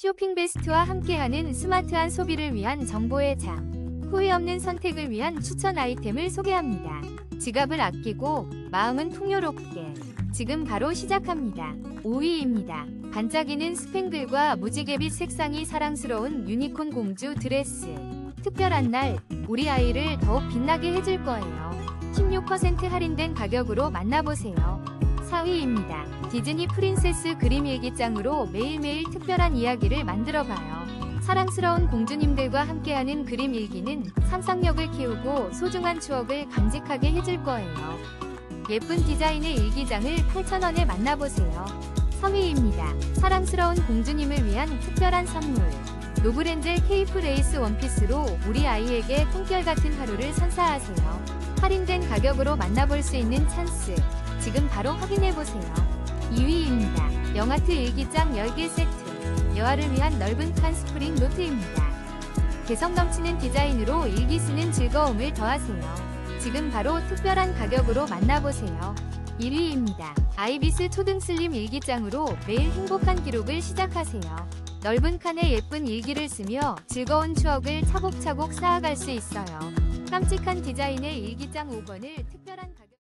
쇼핑 베스트와 함께하는 스마트한 소비를 위한 정보의 장. 후회 없는 선택을 위한 추천 아이템을 소개합니다. 지갑을 아끼고 마음은 풍요롭게. 지금 바로 시작합니다. 5위입니다. 반짝이는 스팽글과 무지개빛 색상이 사랑스러운 유니콘 공주 드레스. 특별한 날, 우리 아이를 더욱 빛나게 해줄 거예요. 16% 할인된 가격으로 만나보세요. 4위입니다. 디즈니 프린세스 그림 일기장으로 매일매일 특별한 이야기를 만들어봐요. 사랑스러운 공주님들과 함께하는 그림 일기는 상상력을 키우고 소중한 추억을 간직하게 해줄 거예요. 예쁜 디자인의 일기장을 8,000원에 만나보세요. 3위입니다. 사랑스러운 공주님을 위한 특별한 선물. 노브렌젤 케이프 레이스 원피스로 우리 아이에게 꿈결 같은 하루를 선사하세요. 할인된 가격으로 만나볼 수 있는 찬스. 지금 바로 확인해보세요. 2위입니다. 영아트 일기장 10개 세트. 여아를 위한 넓은 칸 스프링 노트입니다. 개성 넘치는 디자인으로 일기 쓰는 즐거움을 더하세요. 지금 바로 특별한 가격으로 만나보세요. 1위입니다. 아이비스 초등 슬림 일기장으로 매일 행복한 기록을 시작하세요. 넓은 칸에 예쁜 일기를 쓰며 즐거운 추억을 차곡차곡 쌓아갈 수 있어요. 깜찍한 디자인의 일기장 5권을 특별한 가격